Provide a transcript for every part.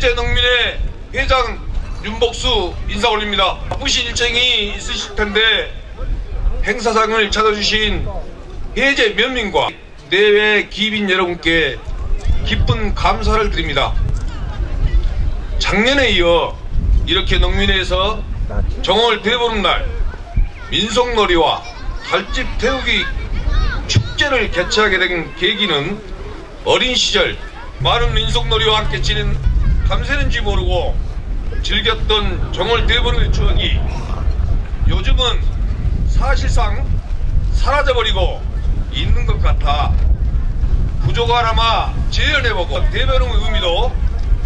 해제 농민의 회장 윤복수 인사 올립니다. 바쁘신 일정이 있으실 텐데 행사장을 찾아주신 해제 면민과 내외 기빈 여러분께 기쁜 감사를 드립니다. 작년에 이어 이렇게 농민회에서 정월 대보름 날 민속놀이와 달집 태우기 축제를 개최하게 된 계기는 어린 시절 많은 민속놀이와 함께 지낸 감새는지 모르고 즐겼던 정월 대보름의 추억이 요즘은 사실상 사라져버리고 있는 것 같아 부족을 아마 재현해보고 대변의 의미도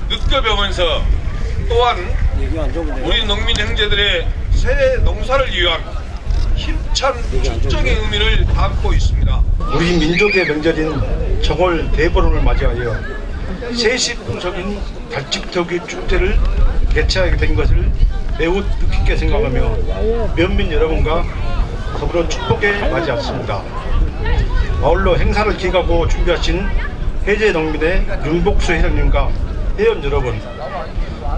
느껴보면서 또한 우리 농민 형제들의 새 농사를 위한 힘찬 축적의 의미를 담고 있습니다. 우리 민족의 명절인 정월 대보름을 맞이하여 세시풍속인 달집터기 축제를 개최하게 된 것을 매우 뜻깊게 생각하며 면민 여러분과 더불어 축복에 맞이했습니다. 아울러 행사를 기획하고 준비하신 해제 농민의 윤복수 회장님과 회원 여러분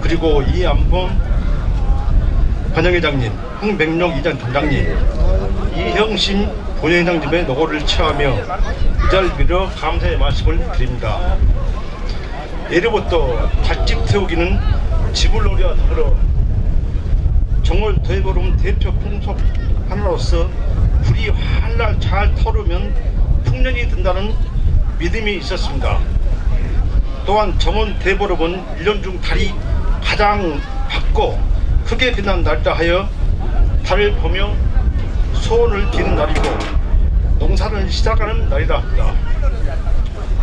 그리고 이안봉 관영회장님, 홍백룡 이장 단장님, 이형심 본회장님의 노고를 처하며 이 자리를 빌어 감사의 말씀을 드립니다. 예로부터 밭집 태우기는 지불놀이와 더불어 정월 대보름 대표 풍속 하나로서 불이 활날 잘 타오르면 풍년이 든다는 믿음이 있었습니다. 또한 정원 대보름은 1년 중 달이 가장 밝고 크게 빛난 날이라 하여 달을 보며 소원을 비는 날이고 농사를 시작하는 날이라 합니다.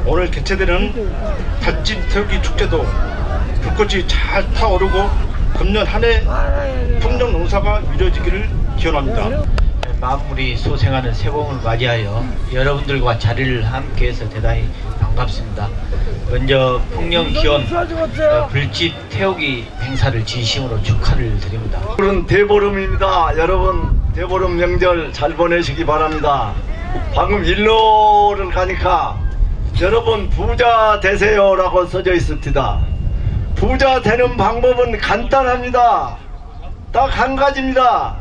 오늘 개최되는 달집 태우기 축제도 불꽃이 잘 타오르고 금년 한해 풍년 농사가 이루어지기를 기원합니다. 마무리 소생하는 새봄을 맞이하여 여러분들과 자리를 함께해서 대단히 반갑습니다. 먼저 풍년 기원 어, 불집 태우기 행사를 진심으로 축하를 드립니다. 오늘은 대보름입니다. 여러분 대보름 명절 잘 보내시기 바랍니다. 방금 일로를 가니까 여러분 부자 되세요라고 써져 있습니다. 부자 되는 방법은 간단합니다. 딱 한 가지입니다.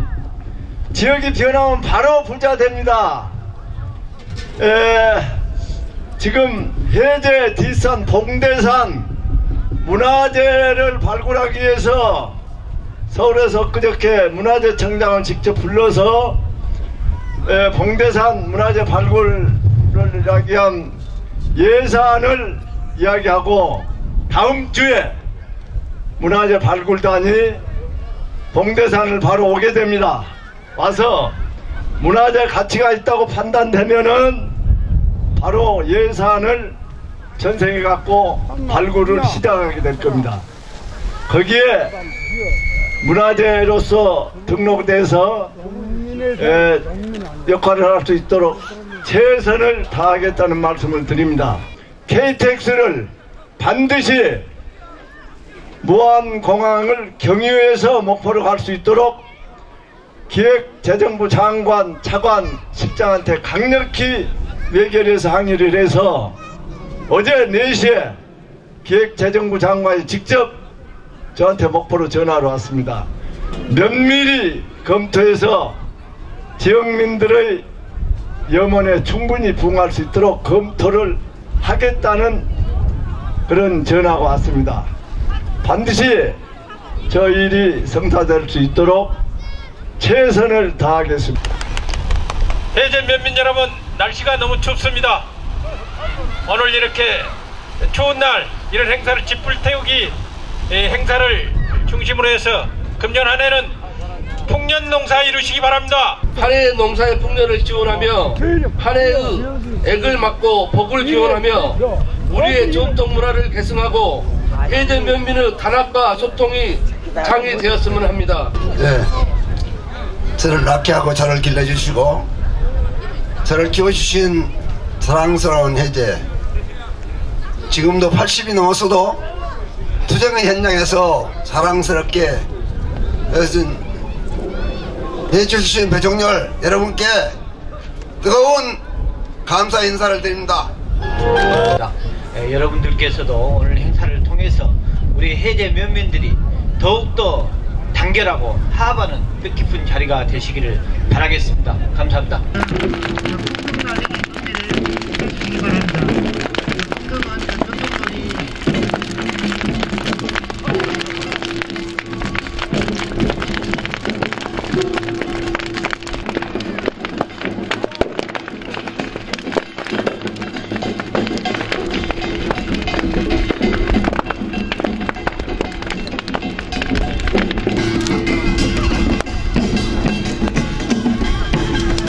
지역이 변하면 바로 부자 됩니다. 에, 지금 해제 뒷산 봉대산 문화재를 발굴하기 위해서 서울에서 그저께 문화재 청장을 직접 불러서 에, 봉대산 문화재 발굴을 이야기한 예산을 이야기하고 다음 주에 문화재 발굴단이 봉대산을 바로 오게 됩니다. 와서 문화재 가치가 있다고 판단되면은 바로 예산을 전생해 갖고 발굴을 시작하게 될 겁니다. 거기에 문화재로서 등록돼서 에, 역할을 할 수 있도록 최선을 다하겠다는 말씀을 드립니다. KTX를 반드시 무한공항을 경유해서 목포로 갈 수 있도록 기획재정부 장관, 차관, 실장한테 강력히 외결해서 항의를 해서 어제 4시에 기획재정부 장관이 직접 저한테 목포로 전화로 왔습니다. 면밀히 검토해서 지역민들의 염원에 충분히 부응할 수 있도록 검토를 하겠다는 그런 전화가 왔습니다. 반드시 저 일이 성사될 수 있도록 최선을 다하겠습니다. 해전 면민 여러분 날씨가 너무 춥습니다. 오늘 이렇게 추운 날 이런 행사를 집불 태우기 예, 행사를 중심으로 해서 금년 한 해는 풍년 농사 이루시기 바랍니다. 한 해의 농사의 풍년을 지원하며 한 해의 액을 막고 복을 기원하며 우리의 전통 문화를 계승하고 해전 면민의 단합과 소통이 장이 되었으면 합니다. 네. 저를 낳게 하고 저를 길러주시고 저를 키워주신 사랑스러운 해제 지금도 80이 넘었어도 투쟁의 현장에서 사랑스럽게 해주신 배종렬 여러분께 뜨거운 감사 인사를 드립니다. 예, 여러분들께서도 오늘 행사를 통해서 우리 해제 면민들이 더욱더 단결하고 화합하는 뜻깊은 자리가 되시기를 바라겠습니다. 감사합니다.